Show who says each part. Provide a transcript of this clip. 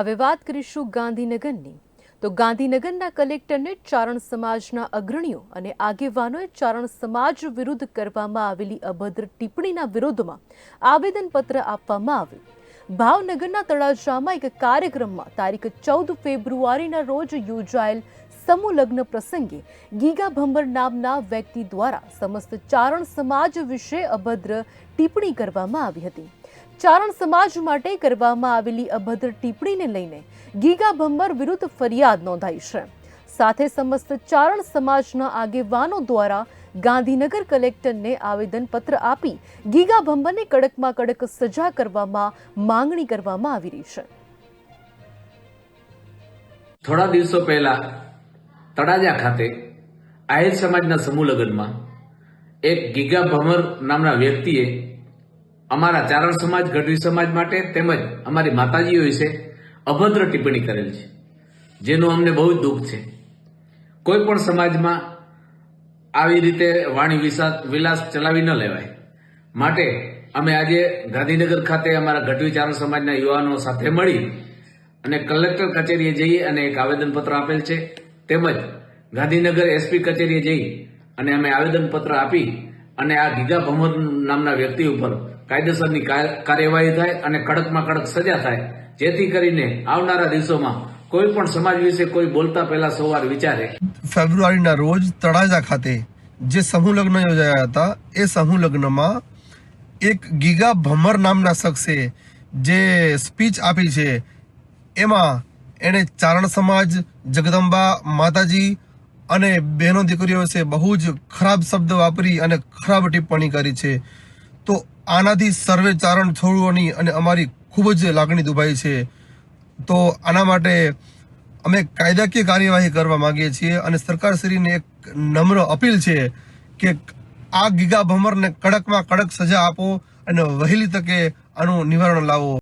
Speaker 1: હવે વાત કરીશું ગાંધીનગરની. તો ગાંધીનગરના કલેક્ટરને ચારણ સમાજના અગ્રણીઓ અને આગેવાનોએ ચારણ સમાજ વિરુદ્ધ કરવામાં આવેલી અભદ્ર ટિપ્પણીના વિરોધમાં આવેદનપત્ર આપવામાં આવ્યું. ભાવનગરના તળાજામાં એક કાર્યક્રમમાં તારીખ ચૌદ ફેબ્રુઆરીના રોજ યોજાયેલ સમૂહ લગ્ન પ્રસંગે ગીગા ભંબર નામના વ્યક્તિ દ્વારા સમસ્ત ચારણ સમાજ વિશે અભદ્ર ટિપ્પણી કરવામાં આવી હતી. ચારણ સમાજ માટે કરવામાં આવેલી અભદ્ર ટિપ્પણીને લઈને ગીગા ભંબર વિરુદ્ધ ફરિયાદ નોંધાઈ છે. સાથે સમસ્ત ચારણ સમાજના આગેવાનો દ્વારા ગાંધીનગર કલેક્ટરને આવેદનપત્ર આપી ગીગા ભંબરને કડકમાં કડક સજા કરવામાં માંગણી કરવામાં આવી રહી છે.
Speaker 2: થોડા દિવસો પહેલા તળાજા ખાતે આહિર સમાજના સમૂહ લગ્નમાં એક ગીગા ભમર નામના વ્યક્તિએ અમારા ચારણ સમાજ, ગઢવી સમાજ માટે તેમજ અમારી માતાજીઓ વિશે અભદ્ર ટિપ્પણી કરેલ છે, જેનું અમને બહુ જ દુઃખ છે. કોઈ પણ સમાજમાં આવી રીતે વાણી વિલાસ ચલાવી ન લેવાય. માટે અમે આજે ગાંધીનગર ખાતે અમારા ગઢવી ચારણ સમાજના યુવાનો સાથે મળી અને કલેક્ટર કચેરીએ જઈ અને એક આવેદનપત્ર આપેલ છે. તેમજ ગાંધીનગર એસપી કચેરીએ જઈ અને અમે આવેદનપત્ર આપી અને આ ગીગા ભમર નામના વ્યક્તિ ઉપર કાયદેસરની કાર્યવાહી થાય અને કડકમાં કડક સજા થાય. જેથી કરીને આવનારા દિવસોમાં કોઈ પણ સમાજ વિશે કોઈ બોલતા પહેલા સવાર વિચારે.
Speaker 3: ફેબ્રુઆરીના રોજ તળાજા ખાતે જે સમૂહ લગ્ન યોજાયા હતા, એ સમૂહ લગ્નમાં એક ગીગા ભમર નામના શખ્સે જે સ્પીચ આપી છે, એમાં એણે ચારણ સમાજ, જગદંબા માતાજી અને બહેનો દીકરીઓ વિશે બહુ જ ખરાબ શબ્દ વાપરી અને ખરાબ ટિપ્પણી કરી છે. તો આનાથી સર્વે ચારણ છોડવાની અને અમારી ખૂબ જ લાગણી દુભાઈ છે. તો આના માટે અમે કાયદાકીય કાર્યવાહી કરવા માંગીએ છીએ અને સરકારશ્રીને એક નમ્ર અપીલ છે કે આ ગીગા ભમરને કડકમાં કડક સજા આપો અને વહેલી તકે આનું નિવારણ લાવો.